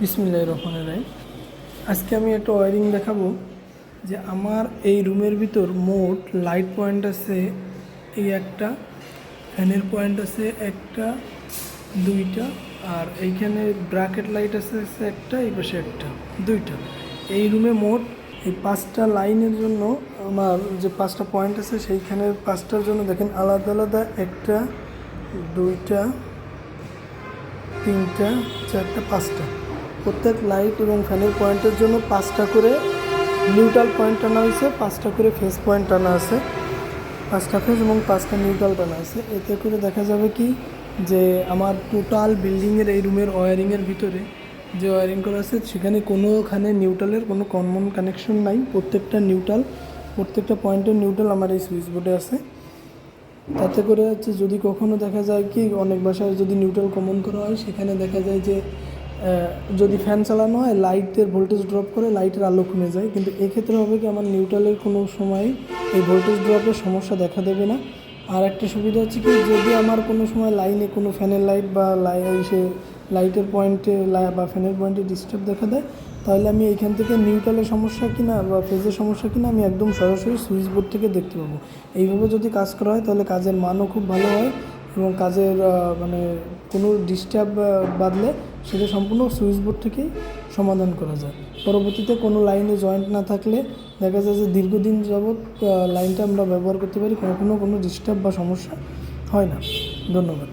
বিসমিল্লাহ রহমান রাই আজকে আমি একটা ওয়ারিং দেখাবো যে আমার এই রুমের ভিতর মোট লাইট পয়েন্ট আছে, এই একটা, ফ্যানের পয়েন্ট আছে একটা, দুইটা, আর এইখানে ব্রাকেট লাইট আছে একটা, এই পাশে একটা, দুইটা। এই রুমে মোট এই পাঁচটা লাইনের জন্য আমার যে পাঁচটা পয়েন্ট আছে সেইখানের পাঁচটার জন্য দেখেন আলাদা আলাদা একটা, দুইটা, তিনটা, চারটা, পাঁচটা। প্রত্যেক লাইট এবং ফ্যানের পয়েন্টের জন্য পাঁচটা করে নিউট্রাল পয়েন্ট টানা হয়েছে, পাঁচটা করে ফেস পয়েন্ট টানা আছে। পাঁচটা ফেস এবং পাঁচটা নিউট্রাল টানা আছে। এতে করে দেখা যাবে কি যে আমার টোটাল বিল্ডিংয়ের এই রুমের ওয়ারিংয়ের ভিতরে যে ওয়ারিং করা আছে, সেখানে কোনোখানে নিউট্রালের কোনো কমন কানেকশন নাই। প্রত্যেকটা নিউট্রাল প্রত্যেকটা পয়েন্টের নিউট্রাল আমার এই সুইচ বোর্ডে আছে। তাতে করে হচ্ছে যদি কখনো দেখা যায় কি অনেক বাসায় যদি নিউট্রাল কমন করা হয়, সেখানে দেখা যায় যে যদি ফ্যান চালানো হয় লাইটের ভোল্টেজ ড্রপ করে লাইটের আলো কমে যায়। কিন্তু এক্ষেত্রে হবে কি, আমার নিউট্রালের কোনো সময় এই ভোল্টেজ ড্রপের সমস্যা দেখা দেবে না। আর একটা সুবিধা হচ্ছে কি, যদি আমার কোনো সময় লাইনে কোনো ফ্যানের লাইট বা লাই সে লাইটের পয়েন্টে বা ফ্যানের পয়েন্টে ডিস্টার্ব দেখা দেয়, তাহলে আমি এইখান থেকে নিউট্রালের সমস্যা কিনা বা ফেজের সমস্যা কিনা আমি একদম সরাসরি সুইচ বোর্ড থেকে দেখতে পাবো। এইভাবে যদি কাজ করা হয়, তাহলে কাজের মানও খুব ভালো হয়। এবং কাজের মানে কোনো ডিস্টার্ব বাদলে সেটা সম্পূর্ণ সুইচ বোর্ড থেকেই সমাধান করা যায়। পরবর্তীতে কোনো লাইনে জয়েন্ট না থাকলে দেখা যায় যে দীর্ঘদিন যাবৎ লাইনটা আমরা ব্যবহার করতে পারি কখনো কোনো ডিস্টার্ব বা সমস্যা হয় না। ধন্যবাদ।